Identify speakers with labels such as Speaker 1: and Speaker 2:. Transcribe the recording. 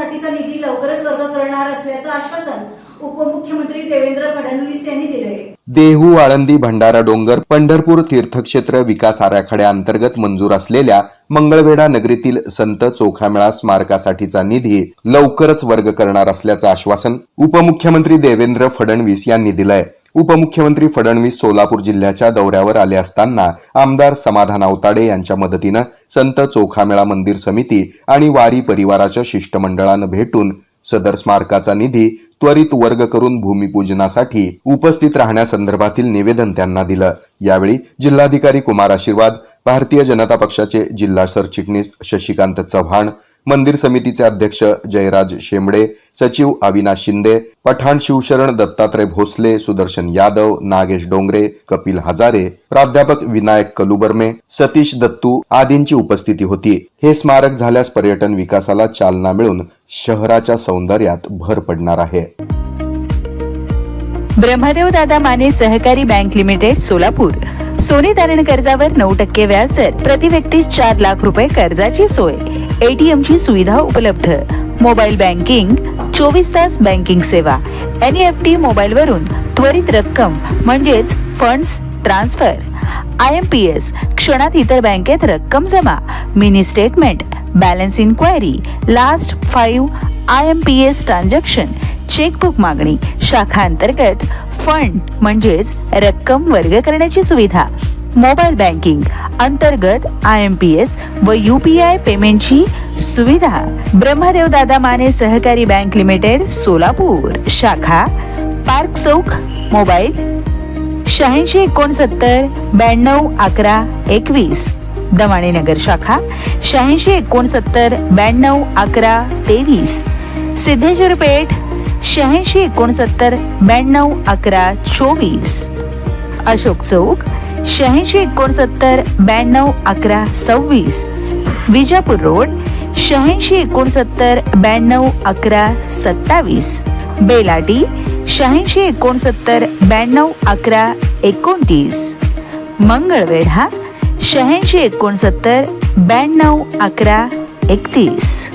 Speaker 1: विकासासाठीचा निधी लवकरच वर्ग करणार असल्याचं आश्वासन उपमुख्यमंत्री देवेंद्र फडणवीस यांनी दिलंय.
Speaker 2: देहू आळंदी भंडारा डोंगर पंढरपूर तीर्थक्षेत्र विकास आराखड्याअंतर्गत मंजूर असलेल्या मंगळवेढा नगरीतील संत चोखामेळा स्मारकासाठीचा निधी लवकरच वर्ग करणार असल्याचं आश्वासन उपमुख्यमंत्री देवेंद्र फडणवीस यांनी दिलंय. उपमुख्यमंत्री फडणवीस सोलापूर जिल्ह्याच्या दौऱ्यावर आले असताना आमदार समाधान अवताडे यांच्या मदतीनं संत चोखामेळा मंदिर समिती आणि वारी परिवाराच्या शिष्टमंडळानं भेटून सदर स्मारकाचा निधी त्वरित वर्ग करून भूमिपूजनासाठी उपस्थित राहण्यासंदर्भातील निवेदन त्यांना दिलं. यावेळी जिल्हाधिकारी कुमार आशीर्वाद भारतीय जनता पक्षाचे जिल्हा सरचिटणीस शशिकांत चव्हाण मंदिर समितीचे अध्यक्ष जयराज शेंबडे सचिव अविनाश शिंदे पठाण शिवशरण दत्तात्रय भोसले सुदर्शन यादव नागेश डोंगरे कपिल हजारे प्राध्यापक विनायक कलुबर्मे सतीश दत्तू आदींची उपस्थिती होती. हे स्मारक झाल्यास पर्यटन विकासाला चालना मिळून शहराच्या सौंदर्यात भर पडणार आहे.
Speaker 3: ब्रह्मदेव दादा माने सहकारी बँक लिमिटेड सोलापूर. सोने तारण कर्जावर नऊ टक्के व्याज दर. प्रति व्यक्ती चार लाख रुपये कर्जाची सोय. एटीएमची सुविधा उपलब्ध. मोबाईल बँकिंग चोवीस तास बँकिंग सेवा. एनईएफटी टी मोबाईलवरून त्वरित रक्कम म्हणजेच funds transfer. I M P S क्षणात इतर बँकेत रक्कम जमा. Mini statement balance inquiry last five I M P S transaction chequebook मागणी शाखा अंतर्गत फंड म्हणजेच रक्कम वर्ग करण्याची सुविधा. मोबाईल बँकिंग अंतर्गत आय एम पी एस व यू पी आय पेमेंटची सुविधा. ब्रह्मदेव दादा माने सहकारी बँक लिमिटेड सोलापूर. शाखा पार्क चौक मोबाईल शहाऐंशी एकोणसत्तर ब्याण्णव अकरा एकवीस. दमाणे नगर शाखा शहाऐंशी एकोणसत्तर ब्याण्णव अकरा तेवीस. सिद्धेश्वर पेठ शहाऐंशी एकोणसत्तर ब्याण्णव अकरा चोवीस. अशोक चौक शहाऐंशी एकोणसत्तर ब्याण्णव अकरा सव्वीस. विजापूर रोड शहाऐंशी एकोणसत्तर ब्याण्णव अकरा सत्तावीस. बेलाटी शहाऐंशी एकोणसत्तर ब्याण्णव अकरा एकोणतीस. मंगळवेढा शहाऐंशी एकोणसत्तर ब्याण्णव अकरा एकतीस.